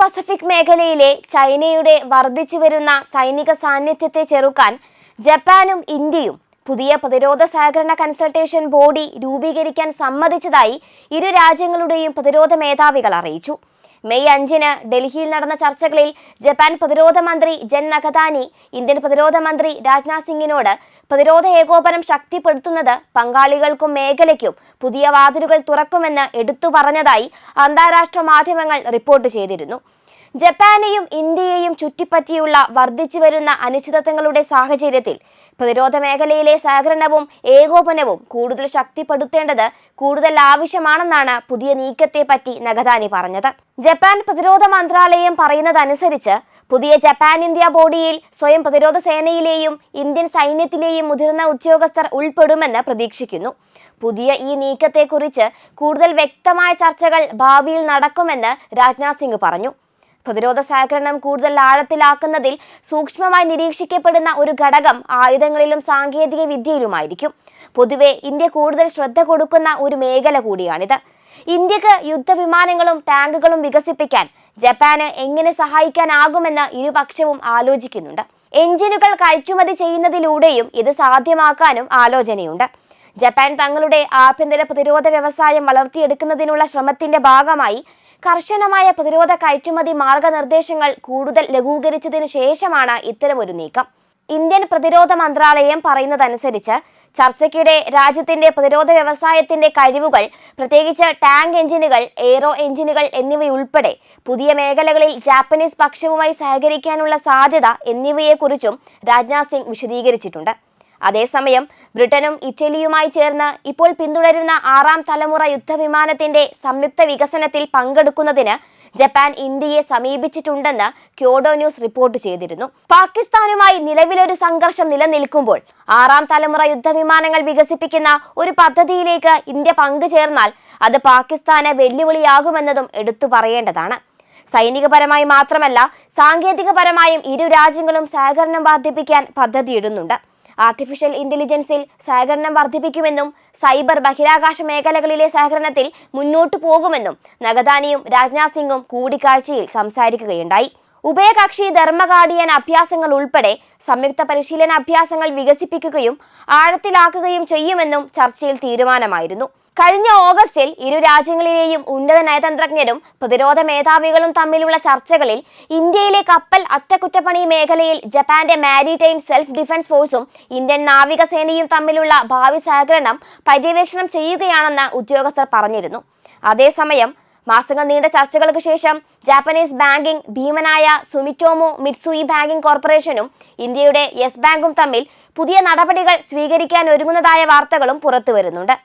Pacific മേഖലയിലെ ചൈനയുടെ വർദ്ധിച്ചു വരുന്ന സൈനിക സാന്നിധ്യത്തെ ചെറുക്കാൻ ജപ്പാനും ഇന്ത്യയും പുതിയ പ്രതിരോധ സഹകരണ കൺസൾട്ടേഷൻ ബോഡി രൂപീകരിക്കാൻ സമ്മതിച്ചതായി ഇരു രാജ്യങ്ങളുടെയും പ്രതിരോധ മേധാവികൾ അറിയിച്ചു. മെയ് അഞ്ചിന് ഡൽഹിയിൽ നടന്ന ചർച്ചകളിൽ ജപ്പാൻ പ്രതിരോധ മന്ത്രി ജൻ നഖദാനി ഇന്ത്യൻ പ്രതിരോധ മന്ത്രി രാജ്നാഥ് സിംഗിനോട് പ്രതിരോധ ഏകോപനം ശക്തിപ്പെടുത്തുന്നത് പങ്കാളികൾക്കും മേഖലയ്ക്കും പുതിയ വാതിലുകൾ തുറക്കുമെന്ന് എടുത്തു പറഞ്ഞതായി അന്താരാഷ്ട്ര മാധ്യമങ്ങൾ റിപ്പോർട്ട് ചെയ്തിരുന്നു. ജപ്പാനെയും ഇന്ത്യയെയും ചുറ്റിപ്പറ്റിയുള്ള വർദ്ധിച്ചുവരുന്ന അനിശ്ചിതത്വങ്ങളുടെ സാഹചര്യത്തിൽ പ്രതിരോധ മേഖലയിലെ സഹകരണവും ഏകോപനവും കൂടുതൽ ശക്തിപ്പെടുത്തേണ്ടത് കൂടുതൽ ആവശ്യമാണെന്നാണ് പുതിയ നീക്കത്തെ പറ്റി നഗതാനി പറഞ്ഞത്. ജപ്പാൻ പ്രതിരോധ മന്ത്രാലയം പറയുന്നതനുസരിച്ച് പുതിയ ജപ്പാൻ ഇന്ത്യ ബോഡിയിൽ സ്വയം പ്രതിരോധ സേനയിലെയും ഇന്ത്യൻ സൈന്യത്തിലെയും മുതിർന്ന ഉദ്യോഗസ്ഥർ ഉൾപ്പെടുമെന്ന് പ്രതീക്ഷിക്കുന്നു. പുതിയ ഈ നീക്കത്തെക്കുറിച്ച് കൂടുതൽ വ്യക്തമായ ചർച്ചകൾ ഭാവിയിൽ നടക്കുമെന്ന് രാജ്നാഥ് സിംഗ് പറഞ്ഞു. പ്രതിരോധ സഹകരണം കൂടുതൽ ആഴത്തിലാക്കുന്നതിൽ സൂക്ഷ്മമായി നിരീക്ഷിക്കപ്പെടുന്ന ഒരു ഘടകം ആയുധങ്ങളിലും സാങ്കേതിക വിദ്യയിലുമായിരിക്കും. പൊതുവെ ഇന്ത്യ കൂടുതൽ ശ്രദ്ധ കൊടുക്കുന്ന ഒരു മേഖല കൂടിയാണിത്. ഇന്ത്യയ്ക്ക് യുദ്ധവിമാനങ്ങളും ടാങ്കുകളും വികസിപ്പിക്കാൻ ജപ്പാന് എങ്ങനെ സഹായിക്കാനാകുമെന്ന് ഇരുപക്ഷവും ആലോചിക്കുന്നുണ്ട്. എഞ്ചിനുകൾ കയറ്റുമതി ചെയ്യുന്നതിലൂടെയും ഇത് സാധ്യമാക്കാനും ആലോചനയുണ്ട്. ജപ്പാൻ തങ്ങളുടെ ആഭ്യന്തര പ്രതിരോധ വ്യവസായം വളർത്തിയെടുക്കുന്നതിനുള്ള ശ്രമത്തിന്റെ ഭാഗമായി കർശനമായ പ്രതിരോധ കയറ്റുമതി മാർഗനിർദ്ദേശങ്ങൾ കൂടുതൽ ലഘൂകരിച്ചതിനു ശേഷമാണ് ഇത്തരമൊരു നീക്കം. ഇന്ത്യൻ പ്രതിരോധ മന്ത്രാലയം പറയുന്നതനുസരിച്ച് ചർച്ചയ്ക്കിടെ രാജ്യത്തിന്റെ പ്രതിരോധ വ്യവസായത്തിന്റെ കഴിവുകൾ പ്രത്യേകിച്ച് ടാങ്ക് എഞ്ചിനുകൾ എയ്റോ എഞ്ചിനുകൾ എന്നിവയുൾപ്പെടെ പുതിയ മേഖലകളിൽ ജാപ്പനീസ് പക്ഷവുമായി സഹകരിക്കാനുള്ള സാധ്യത എന്നിവയെക്കുറിച്ചും രാജ്നാഥ് സിംഗ് വിശദീകരിച്ചിട്ടുണ്ട്. അതേസമയം ബ്രിട്ടനും ഇറ്റലിയുമായി ചേർന്ന് ഇപ്പോൾ പിന്തുടരുന്ന ആറാം തലമുറ യുദ്ധവിമാനത്തിന്റെ സംയുക്ത വികസനത്തിൽ പങ്കെടുക്കുന്നതിന് ജപ്പാൻ ഇന്ത്യയെ സമീപിച്ചിട്ടുണ്ടെന്ന് ക്യോഡോ ന്യൂസ് റിപ്പോർട്ട് ചെയ്തിരുന്നു. പാകിസ്ഥാനുമായി നിലവിലൊരു സംഘർഷം നിലനിൽക്കുമ്പോൾ ആറാം തലമുറ യുദ്ധവിമാനങ്ങൾ വികസിപ്പിക്കുന്ന ഒരു പദ്ധതിയിലേക്ക് ഇന്ത്യ പങ്കുചേർന്നാൽ അത് പാകിസ്ഥാന് വെല്ലുവിളിയാകുമെന്നതും എടുത്തു പറയേണ്ടതാണ്. സൈനികപരമായി മാത്രമല്ല സാങ്കേതികപരമായും ഇരു രാജ്യങ്ങളും സഹകരണം വർദ്ധിപ്പിക്കാൻ പദ്ധതിയിടുന്നുണ്ട്. ആർട്ടിഫിഷ്യൽ ഇന്റലിജൻസിൽ സഹകരണം വർദ്ധിപ്പിക്കുമെന്നും സൈബർ ബഹിരാകാശ മേഖലകളിലെ സഹകരണത്തിൽ മുന്നോട്ടു പോകുമെന്നും നഗദാനിയും രാജ്നാഥ് സിംഗും കൂടിക്കാഴ്ചയിൽ സംസാരിക്കുകയുണ്ടായി. ഉഭയകക്ഷി ധർമ്മകാടിയൻ അഭ്യാസങ്ങൾ ഉൾപ്പെടെ സംയുക്ത പരിശീലന അഭ്യാസങ്ങൾ വികസിപ്പിക്കുകയും ആഴത്തിലാക്കുകയും ചെയ്യുമെന്നും ചർച്ചയിൽ തീരുമാനമായിരുന്നു. കഴിഞ്ഞ ഓഗസ്റ്റിൽ ഇരു രാജ്യങ്ങളിലെയും ഉന്നത നയതന്ത്രജ്ഞരും പ്രതിരോധ മേധാവികളും തമ്മിലുള്ള ചർച്ചകളിൽ ഇന്ത്യയിലെ കപ്പൽ അറ്റകുറ്റപ്പണി മേഖലയിൽ ജപ്പാന്റെ മാരിടൈം സെൽഫ് ഡിഫൻസ് ഫോഴ്സും ഇന്ത്യൻ നാവികസേനയും തമ്മിലുള്ള ഭാവി സഹകരണം പര്യവേക്ഷണം ചെയ്യുകയാണെന്ന് ഉദ്യോഗസ്ഥർ പറഞ്ഞിരുന്നു. അതേസമയം മാസങ്ങൾ നീണ്ട ചർച്ചകൾക്ക് ശേഷം ജാപ്പനീസ് ബാങ്കിംഗ് ഭീമനായ സുമിറ്റോമോ മിറ്റ്സുയി ബാങ്കിംഗ് കോർപ്പറേഷനും ഇന്ത്യയുടെ യെസ് ബാങ്കും തമ്മിൽ പുതിയ നടപടികൾ സ്വീകരിക്കാൻ ഒരുങ്ങുന്നതായ വാർത്തകളും പുറത്തുവരുന്നുണ്ട്.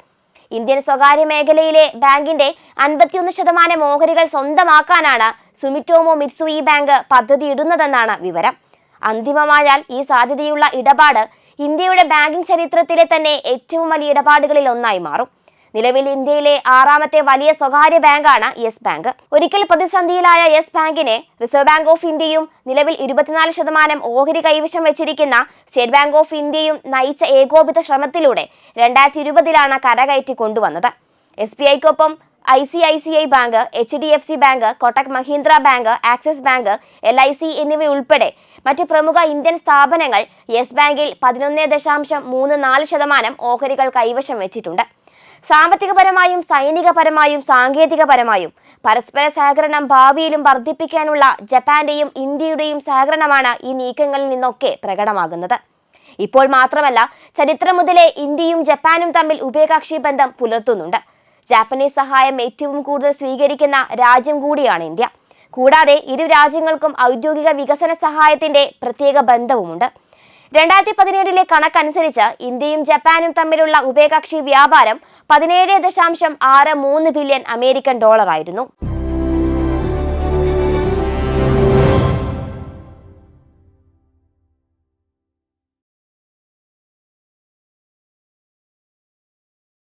ഇന്ത്യൻ സ്വകാര്യ മേഖലയിലെ ബാങ്കിന്റെ അൻപത്തിയൊന്ന് ശതമാനം ഓഹരികൾ സ്വന്തമാക്കാനാണ് സുമിറ്റോമോ മിറ്റ്സുയി ബാങ്ക് പദ്ധതി ഇടുന്നതെന്നാണ് വിവരം. അന്തിമമായാൽ ഈ സാധ്യതയുള്ള ഇടപാട് ഇന്ത്യയുടെ ബാങ്കിംഗ് ചരിത്രത്തിലെ തന്നെ ഏറ്റവും വലിയ ഇടപാടുകളിൽ ഒന്നായി മാറും. നിലവിൽ ഇന്ത്യയിലെ ആറാമത്തെ വലിയ സ്വകാര്യ ബാങ്കാണ് യെസ് ബാങ്ക്. ഒരിക്കൽ പ്രതിസന്ധിയിലായ യെസ് ബാങ്കിനെ റിസർവ് ബാങ്ക് ഓഫ് ഇന്ത്യയും നിലവിൽ ഇരുപത്തിനാല് ശതമാനം ഓഹരി കൈവശം വെച്ചിരിക്കുന്ന സ്റ്റേറ്റ് ബാങ്ക് ഓഫ് ഇന്ത്യയും നയിച്ച ഏകോപിത ശ്രമത്തിലൂടെ രണ്ടായിരത്തി ഇരുപതിലാണ് കരകയറ്റി കൊണ്ടുവന്നത്. S B ഐക്കൊപ്പം I C I C I bank H D F C bank Kotak Mahindra bank Axis bank L I C എന്നിവയുൾപ്പെടെ മറ്റ് പ്രമുഖ ഇന്ത്യൻ സ്ഥാപനങ്ങൾ യെസ് ബാങ്കിൽ പതിനൊന്ന് ദശാംശം മൂന്ന് നാല് ശതമാനം ഓഹരികൾ കൈവശം വെച്ചിട്ടുണ്ട്. സാമ്പത്തികപരമായും സൈനികപരമായും സാങ്കേതികപരമായും. പരസ്പര സഹകരണം ഭാവിയിലും വർദ്ധിപ്പിക്കാനുള്ള ജപ്പാന്റെയും ഇന്ത്യയുടെയും സഹകരണമാണ് ഈ നീക്കങ്ങളിൽ നിന്നൊക്കെ പ്രകടമാകുന്നത്. ഇപ്പോൾ മാത്രമല്ല ചരിത്രം മുതലേ ഇന്ത്യയും ജപ്പാനും തമ്മിൽ ഉഭയകക്ഷി ബന്ധം പുലർത്തുന്നുണ്ട്. ജാപ്പനീസ് സഹായം ഏറ്റവും കൂടുതൽ സ്വീകരിക്കുന്ന രാജ്യം കൂടിയാണ് ഇന്ത്യ. കൂടാതെ ഇരു രാജ്യങ്ങൾക്കും ഔദ്യോഗിക വികസന സഹായത്തിന്റെ പ്രത്യേക ബന്ധവുമുണ്ട്. രണ്ടായിരത്തി പതിനേഴിലെ കണക്കനുസരിച്ച് ഇന്ത്യയും ജപ്പാനും തമ്മിലുള്ള ഉഭയകക്ഷി വ്യാപാരം പതിനേഴ് ദശാംശം ആറ് മൂന്ന് ബില്യൺ അമേരിക്കൻ ഡോളറായിരുന്നു.